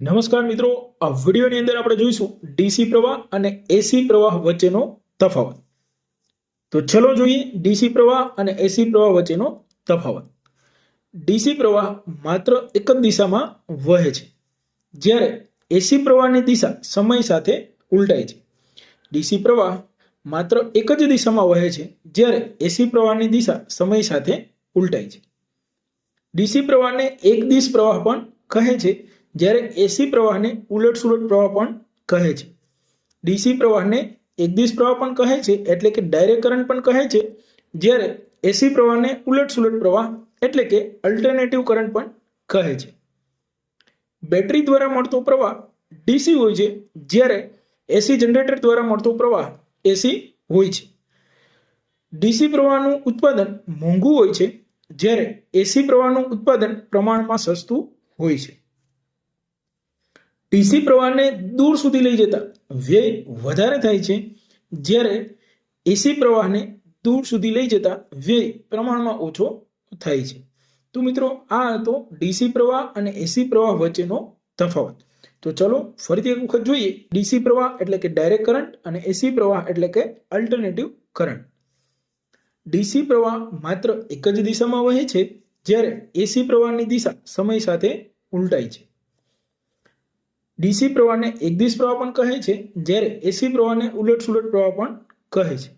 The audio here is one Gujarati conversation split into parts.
નમસ્કાર મિત્રો, આ વિડીયોની અંદર આપણે જોઈશું ડીસી પ્રવાહ અને એસી પ્રવાહ વચ્ચેનો તફાવત. તો ચલો જોઈએ ડીસી પ્રવાહ અને એસી પ્રવાહ વચ્ચેનો તફાવત. ડીસી પ્રવાહ માત્ર એક જ દિશામાં વહે છે. જ્યારે એસી પ્રવાહની દિશા સમય સાથે ઉલટાય છે. ડીસી પ્રવાહ માત્ર એક જ દિશામાં વહે છે, જ્યારે એસી પ્રવાહની દિશા સમય સાથે ઉલટાય છે. ડીસી પ્રવાહને એક દિશ પ્રવાહ પણ કહે છે જ્યારે એસી પ્રવાહને ઉલટ સુલટ પ્રવાહ પણ કહે છે. ડીસી પ્રવાહને એકદિશ પ્રવાહ પણ કહે છે, એટલે કે ડાયરેક્ટ કરંટ પણ કહે છે. જ્યારે એસી પ્રવાહને ઉલટ સુલટ પ્રવાહ એટલે કે અલ્ટરનેટિવ કરંટ પણ કહે છે. બેટરી દ્વારા મળતો પ્રવાહ ડીસી હોય છે, જ્યારે એસી જનરેટર દ્વારા મળતો પ્રવાહ એસી હોય છે. ડીસી પ્રવાહનું ઉત્પાદન મોંઘું હોય છે, જ્યારે એસી પ્રવાહનું ઉત્પાદન પ્રમાણમાં સસ્તું હોય છે. ડીસી પ્રવાહને દૂર સુધી લઈ જતા વ્યય વધારે થાય છે. જ્યારે એસી પ્રવાહને દૂર સુધી લઈ જતા વ્યય પ્રમાણમાં ઓછો થાય છે. તો મિત્રો, આ હતો ડીસી પ્રવાહ અને એસી પ્રવાહ વચ્ચેનો તફાવત. તો ચલો ફરીથી એક વખત જોઈએ. ડીસી પ્રવાહ એટલે કે ડાયરેક્ટ કરંટ અને એસી પ્રવાહ એટલે કે અલ્ટરનેટિવ કરંટ ડીસી પ્રવાહ માત્ર એક જ દિશામાં વહે છે, જ્યારે એસી પ્રવાહની દિશા સમય સાથે ઉલટાય છે. ડીસી પ્રવાહને એકદિશ પ્રવાહ પણ કહે છે, જ્યારે એસી પ્રવાહને ઉલટ સુલટ પ્રવાહ પણ કહે છે.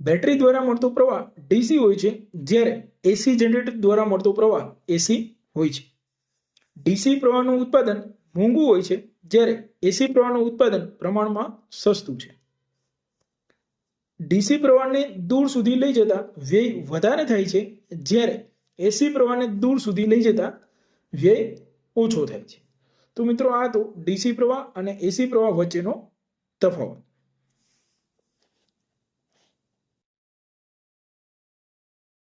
બેટરી દ્વારા મળતો પ્રવાહ ડીસી હોય છે, જ્યારે એસી જનરેટર દ્વારા મળતો પ્રવાહ એસી હોય છે. ડીસી પ્રવાહનું ઉત્પાદન મોંઘું હોય છે, જ્યારે એસી પ્રવાહનું ઉત્પાદન પ્રમાણમાં સસ્તું છે. ડીસી પ્રવાહને દૂર સુધી લઈ જતા વ્યય વધારે થાય છે, જ્યારે એસી પ્રવાહને દૂર સુધી લઈ જતા વ્યય ઓછો થાય છે. તો મિત્રો આ તો ડીસી પ્રવાહ અને એસી પ્રવાહ વચ્ચેનો તફાવત.